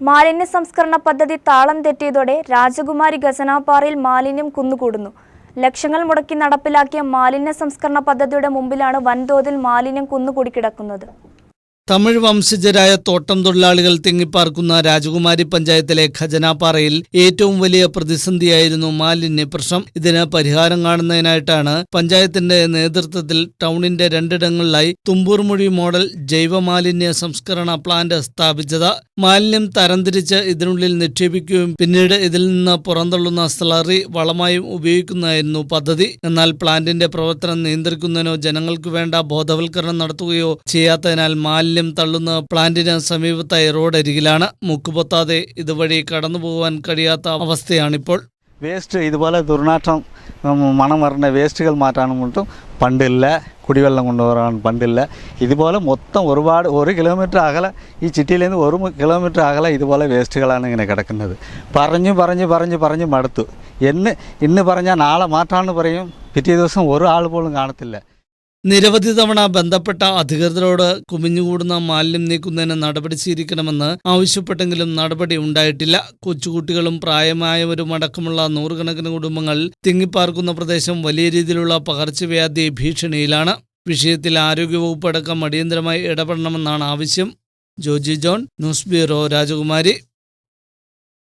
മാലിന്യ സംസ്കരണ പദ്ധതി താളം തെറ്റിയതോടെ രാജകുമാരി ഖസനാപ്പാറയിൽ മാലിന്യം കുന്നുകൂടുന്നു. ലക്ഷങ്ങൾ മുടക്കി നടപ്പിലാക്കിയ മാലിന്യ സംസ്കരണ പദ്ധതിയുടെ മുമ്പിലാണ് വൻതോതിൽ മാലിന്യം കുന്നുകൂടി കിടക്കുന്നത്. തമിഴ് വംശജരായ തോട്ടം തൊഴിലാളികൾ തിങ്ങിപ്പാർക്കുന്ന രാജകുമാരി പഞ്ചായത്തിലെ ഖജനാപ്പാറയിൽ ഏറ്റവും വലിയ പ്രതിസന്ധിയായിരുന്നു മാലിന്യ പ്രശ്നം. ഇതിന് പരിഹാരം കാണുന്നതിനായിട്ടാണ് പഞ്ചായത്തിന്റെ നേതൃത്വത്തിൽ ടൗണിന്റെ രണ്ടിടങ്ങളിലായി തുമ്പൂർമൊഴി മോഡൽ ജൈവ മാലിന്യ സംസ്കരണ പ്ലാന്റ് സ്ഥാപിച്ചത്. മാലിന്യം തരംതിരിച്ച് ഇതിനുള്ളിൽ നിക്ഷേപിക്കുകയും പിന്നീട് ഇതിൽ നിന്ന് പുറന്തള്ളുന്ന സ്ലറി വളമായും ഉപയോഗിക്കുന്നതായിരുന്നു പദ്ധതി. എന്നാൽ പ്ലാന്റിന്റെ പ്രവർത്തനം നിയന്ത്രിക്കുന്നതിനോ ജനങ്ങൾക്ക് വേണ്ട ബോധവൽക്കരണം നടത്തുകയോ ചെയ്യാത്തതിനാൽ മാലിന്യം തള്ളുന്ന പ്ലാന്റിന് സമീപത്തായി റോഡരികിലാണ്. മുക്കുപൊത്താതെ ഇതുവഴി കടന്നു പോകാൻ കഴിയാത്ത അവസ്ഥയാണിപ്പോൾ. വേസ്റ്റ് ഇതുപോലെ ദുർനാറ്റം മണം വരുന്ന വേസ്റ്റുകൾ മാറ്റാനും മറ്റും പണ്ടില്ല. കുടിവെള്ളം കൊണ്ടുവരാൻ പണ്ടില്ല. ഇതുപോലെ മൊത്തം ഒരുപാട് ഒരു കിലോമീറ്റർ അകലെ ഈ ചിറ്റിയിലേന്ന് ഒരു കിലോമീറ്റർ അകലെ ഇതുപോലെ വേസ്റ്റുകളാണ് ഇങ്ങനെ കിടക്കുന്നത്. പറഞ്ഞു പറഞ്ഞു പറഞ്ഞു പറഞ്ഞു മടുത്തു. എന്ന് ഇന്ന് പറഞ്ഞാൽ നാളെ മാറ്റാമെന്ന് പറയും. പിറ്റേ ദിവസം ഒരാൾ പോലും കാണത്തില്ല. നിരവധി തവണ ബന്ധപ്പെട്ട അധികൃതരോട് കുമിഞ്ഞുകൂടുന്ന മാലിന്യം നീക്കുന്നതിന് നടപടി സ്വീകരിക്കണമെന്ന് ആവശ്യപ്പെട്ടെങ്കിലും നടപടി ഉണ്ടായിട്ടില്ല. കൊച്ചുകുട്ടികളും പ്രായമായവരും അടക്കമുള്ള നൂറുകണക്കിന് കുടുംബങ്ങൾ തിങ്ങിപ്പാർക്കുന്ന പ്രദേശം വലിയ രീതിയിലുള്ള പകർച്ചവ്യാധി ഭീഷണിയിലാണ്. വിഷയത്തിൽ ആരോഗ്യവകുപ്പ് അടക്കം അടിയന്തരമായി ഇടപെടണമെന്നാണ് ആവശ്യം. ജോജി ജോൺ ന്യൂസ് ബ്യൂറോ രാജകുമാരി.